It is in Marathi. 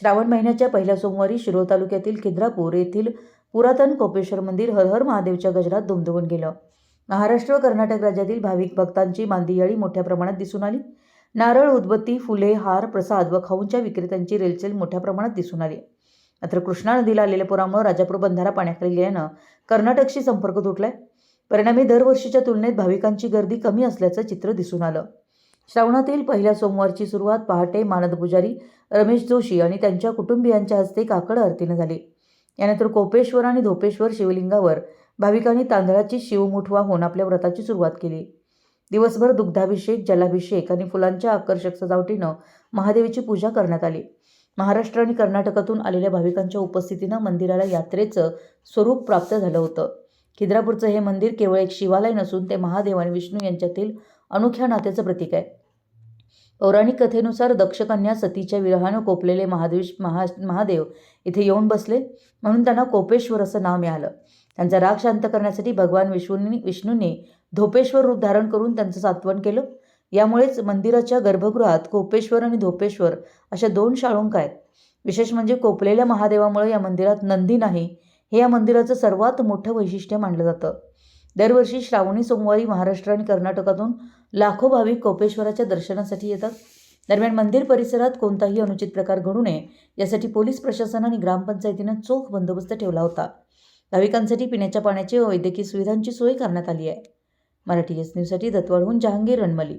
श्रावण महिन्याच्या पहिल्या सोमवारी शिरोळ तालुक्यातील खिद्रापूर येथील पुरातन कोपेश्वर मंदिर हरहर महादेवच्या गजरात दुमदुमून गेलं. महाराष्ट्र व कर्नाटक राज्यातील भाविक भक्तांची मांदियाळी मोठ्या प्रमाणात दिसून आली. नारळ उदबत्ती फुले हार प्रसाद व खाऊंच्या विक्रेत्यांची रेलचेल मोठ्या प्रमाणात दिसून आली. मात्र कृष्णा नदीला आलेल्या पुरामुळे राजापूर बंधारा पाण्याखाली गेल्यानं कर्नाटकशी संपर्क तुटलाय. परिणामी दरवर्षीच्या तुलनेत भाविकांची गर्दी कमी असल्याचं चित्र दिसून आलं. श्रावणातील पहिल्या सोमवारची सुरुवात पहाटे मानद पुजारी रमेश जोशी आणि त्यांच्या कुटुंबियांच्या हस्ते काकड आरतीनं झाली. यानंतर कोपेश्वर आणि धोपेश्वर शिवलिंगावर भाविकांनी तांदळाची शिवमुठ वाहून आपल्या व्रताची सुरुवात केली. दिवसभर दुग्धाभिषेक जलाभिषेक आणि फुलांच्या आकर्षक सजावटीनं महादेवीची पूजा करण्यात आली. महाराष्ट्र आणि कर्नाटकातून आलेल्या भाविकांच्या उपस्थितीनं मंदिराला यात्रेचं स्वरूप प्राप्त झालं होतं. खिद्रापूरचं हे मंदिर केवळ एक शिवालय नसून ते महादेव आणि विष्णू यांच्यातील अनोख्या नात्याचं प्रतीक आहे. पौराणिक कथेनुसार दक्षकन्या सतीच्या विरहानं कोपलेले महादेश महा महादेव इथे येऊन बसले. म्हणून त्यांना कोपेश्वर असं नाव मिळालं. त्यांचा राग शांत करण्यासाठी भगवान विष्णूंनी विष्णूंनी धोपेश्वर रूप धारण करून त्यांचं सात्वन केलं. यामुळेच मंदिराच्या गर्भगृहात कोपेश्वर आणि धोपेश्वर अशा दोन शाळुंक आहेत. विशेष म्हणजे कोपलेल्या महादेवामुळे या मंदिरात नंदी नाही. हे या मंदिराचं सर्वात मोठं वैशिष्ट्य मानलं जातं. दरवर्षी श्रावणी सोमवारी महाराष्ट्र आणि कर्नाटकातून लाखो भाविक कोपेश्वराच्या दर्शनासाठी येतात. दरम्यान मंदिर परिसरात कोणताही अनुचित प्रकार घडू नये यासाठी पोलीस प्रशासन आणि ग्रामपंचायतीनं चोख बंदोबस्त ठेवला होता. भाविकांसाठी पिण्याच्या पाण्याची व वैद्यकीय सुविधांची सोय करण्यात आली आहे. मराठी एस न्यूजसाठी दत्तवाडहून जहांगीर रणमली